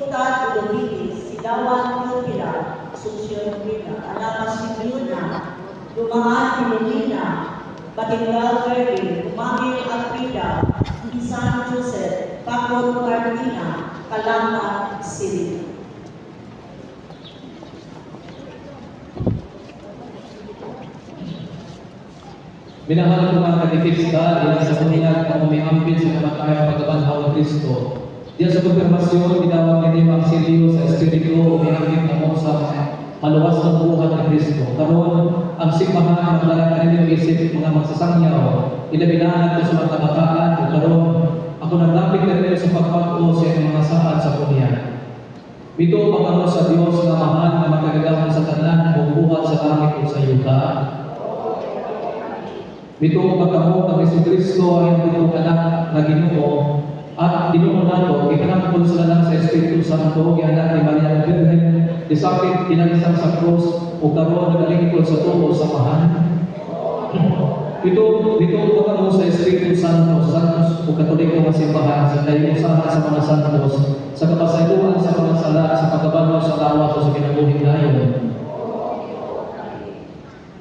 Utad Ulobitis, Sidawan Pilpila, Asunsyon Pila, Alamas Simuna, Dumaan Pilipina, Batingal Verde, Umangil Alpida, San Joseph, Pacot Cardina, Calamba City. Minahal ko mga katikista, diyan sa bunyag na umiampin sa kamatayang pagkabanhaw ng Kristo. Diyan sa konfirmasyon, ginawag ni Maxilio sa Espiritu, umiampin na mo sa maluwas ng buhat ng Kristo. Karon ang sigmahan ng lalaki ninyo isip mga magsasangyaw, ilabinaan ko sa mga kabataan, o karon ako naglapit na rin sa pagpag-o sa inyong mga saad sa bunyag. Ito pagkano sa Diyos na mahal na magkagagahan sa tanan o buhat sa langit o sa yuta. Ito pagkamo ng Yesu Kristo ay ang anak na Ginoo at Ginoo nato ipanangkol sa lang sa Espiritu Santo gianak ni Maria Virgen disapit tinalisang sa krus o karon nagalingkod sa tubo sa mahan. Ito dito pagkamo sa Espiritu Santo sa Santos o Katoliko nga simbahan sa kayusahan sa mga santos sa kapasayloan sa mga sala sa pagkabalo sa lawas o sa kinabuhing dayon.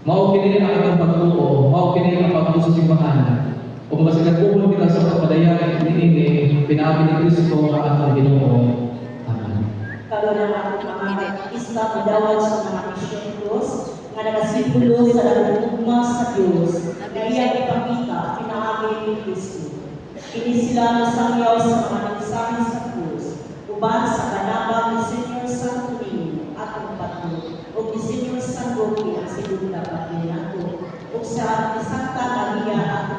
Mao kini ang atong pagtuo, mao ang pagtuo sa simbahan. O mga sigatuon kita sa kapadayan niini pinabi ni Kristo nga atong Ginoo. Amen. Ang ating mga isa padawat sa mga Mission Cross nga nagasimbolo sa nagugma sa Diyos na iyang ipakita pinaagi ni Kristo. Kini sila nasangyaw sa mga nagsabi sa krus, uban sa kanabang ni Senyor Santo Niño atong patno, o ni Senyor Santo ang segunda patinato, o sa ni Santa Maria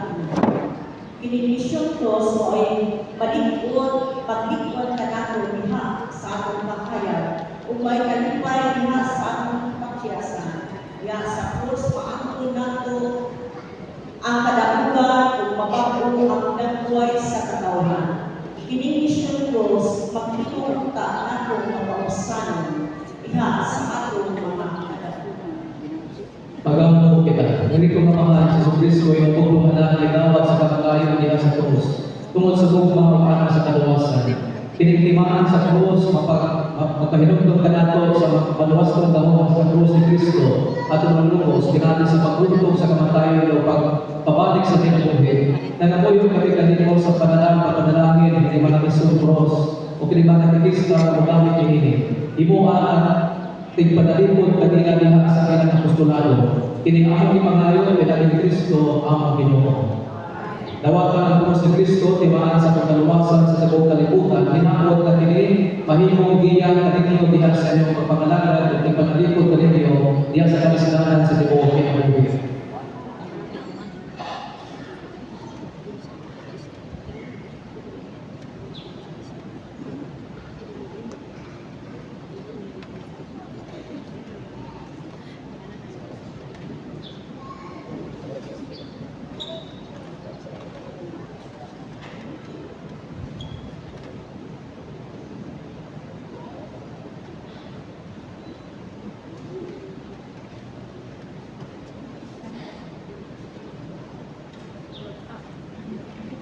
Mission Cross mo ay maligod, paglingkod ka nato diha sa atong pagkayag, ug may kalipay diha sa atong pagkiyasan. Ya sa cross paangkon nato ang kadakugan ug mabago ang nagbuhay sa katawhan. Kini Mission Cross magtulong ta nato nga pausanon diha sa atong mga kadakugan. Pagamo kita, ngunit ko Paglumanan ni dawat sa kamatayon niya sa krus. Tungod sa bugma o anak sa kaluwasan. Kiniktimaan sa krus, mapag, magpahinumdum ka nato sa maluwas kong dahon sa krus ni Kristo at umulubos, kinali sa pagbuntog sa kamatayon o pagpabalik sa kinabuhi. Nangamoy yung kami kanino sa panalang papanalangin ni Malamisong Cross o kinimanang Kristo na magamit ini. Imuhaan tigpadalimod kanina diha sa kanyang apostolado. Kini among ipangayo ni Kristo ang Ginoo. Dawatan ang krus ni Kristo timaan sa pagkaluwasan sa tabong kalibutan, hinaot na kini mahimong giya kaninyo diha sa inyong pagpangalangad ug ipanalimod kaninyo diha sa kalisdanan sa tibuok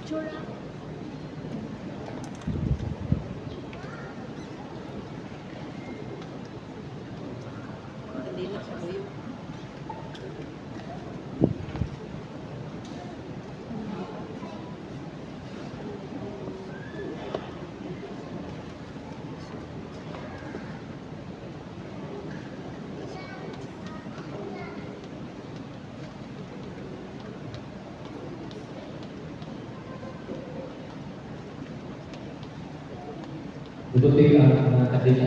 জোড়া Dumating ang mga kanila.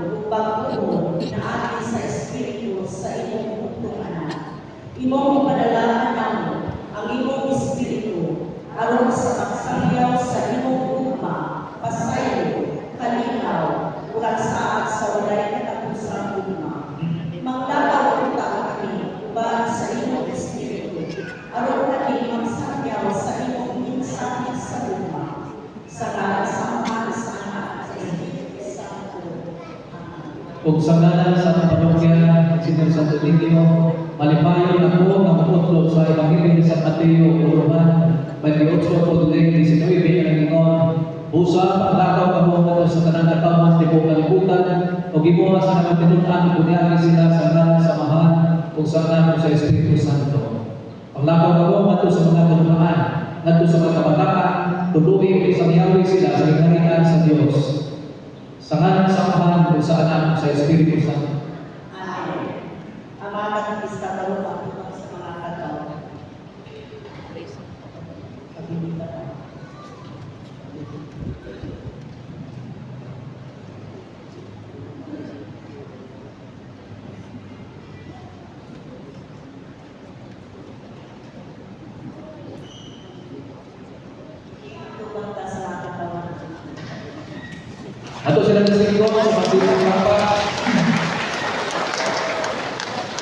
Kung sa ngalan sa parokya, Senior Santo Niño, malipayon ako ng maputlo sa Ebanghelyo San Mateo, Uruman, 28 po tuloy, 19 ang ingon, Busa, paglakaw ako nga sa tanang katawas, di po kalibutan, o gibuha sa mga tinunan, kunyari sila sa ngalan sa mahan, kung sa ngalan sa Espiritu Santo. Paglakaw ako nga sa mga tinunan, ngadto sa mga kabataan, tuluwi sa miyawi sila sa ginarian sa Diyos. Sa ngalan sa Ama, kung sa Anak, sa Espiritu Santo. Amen. Ang mga katapista taro pagtutang sa mga kataw. Pagbilitan na. Tupang ka sa mga katawan. Ato sila sa singko, sa pagsilang papa.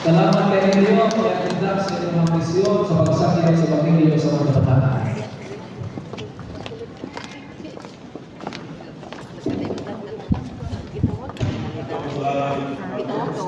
Salamat kay ninyo, kaya tindak sa inyong misyon sa pagsakit sa Panginoon sa mga kabataan.